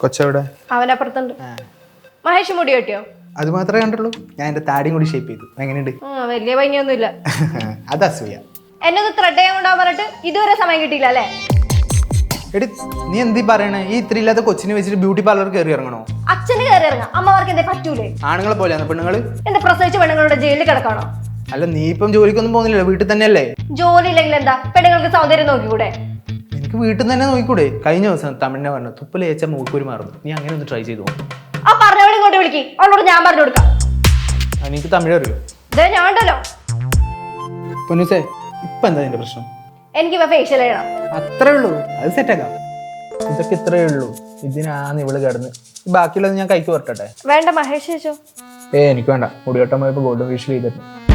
കൊച്ചവിടെ? അവനപ്പുറത്തുണ്ട്. മഹേഷ് മുടി കെട്ടിയോ അത് മാത്രമേ കണ്ടുള്ളൂ. ഞാൻ എന്റെ താടിയും കൂടി ഷേപ്പ് ചെയ്തു. എങ്ങനെയുണ്ട്? വലിയ ഭംഗിയൊന്നുമില്ല. അത് അസൂയ. എന്നെ ഒന്ന് ത്രെഡ് ചെയ്യാൻ കൊണ്ടാ പറഞ്ഞിട്ട് ഇതുവരെ സമയം കിട്ടിയില്ല അല്ലേ? എടി നീ എന്തി പറയണേ? ഈ ഇത്ര ഇല്ലാത്ത കൊച്ചിനെ വെച്ചിട്ട് ബ്യൂട്ടി പാർലർ കയറി ഇറങ്ങണോ? അച്ഛന് കയറി ഇറങ്ങാം. അമ്മമാർക്ക് എന്തേ പറ്റൂലേ? ആണുങ്ങളെ പോലെയാണ് പെണ്ണുങ്ങൾ? എന്താ പ്രസവിച്ച പെണ്ണുങ്ങളുടെ ജയിലിൽ കിടക്കണോ? അല്ല നീ ഇപ്പം ജോലിക്കൊന്നും പോകുന്നില്ലല്ലോ. വീട്ടിൽ തന്നെയല്ലേ? ജോലി ഇല്ലെങ്കിൽ എന്താ? പെണ്ണുങ്ങൾക്ക് സൗന്ദര്യം നോക്കിക്കൂടെ? എനിക്ക് വീട്ടിൽ നിന്ന് തന്നെ നോക്കിക്കൂടെ? കഴിഞ്ഞ ദിവസം തമിഴിനെ പറഞ്ഞു തുപ്പൽ ചേച്ച മൂക്കൂരി മാറുന്നു. നീ അങ്ങനെ ഒന്ന് ട്രൈ ചെയ്തു. ആ പറഞ്ഞവളെ ഇങ്ങോട്ട് വിളിക്ക്. അവളോട് ഞാൻ പറഞ്ഞു കൊടുക്കാം. എനിക്ക് തമിഴ് അറിയോ? ദേ ഞാൻ ഉണ്ടല്ലോ. പൊന്നുസേ ഇപ്പൊ എന്താ നിന്റെ പ്രശ്നം? എനിക്ക് ഇവ ഫേഷ്യൽ ചെയ്യണം. അത്രേ ഉള്ളൂ. അത് സെറ്റാക്കാം ഇതൊക്കെ ഇത്രേ ഉള്ളൂ. ഇതിനാണ് ഇവൾ കിടന്ന്. ബാക്കിയുള്ളത് ഞാൻ കൈക്ക് വരട്ടെ വേണ്ട മഹേഷ് ചേച്ചോ. ഏ എനിക്ക് വേണ്ട. മുടിയോട്ടം പോയപ്പോ ഗോൾഡൻ ഫേഷ്യൽ ചെയ്തിട്ടുണ്ട്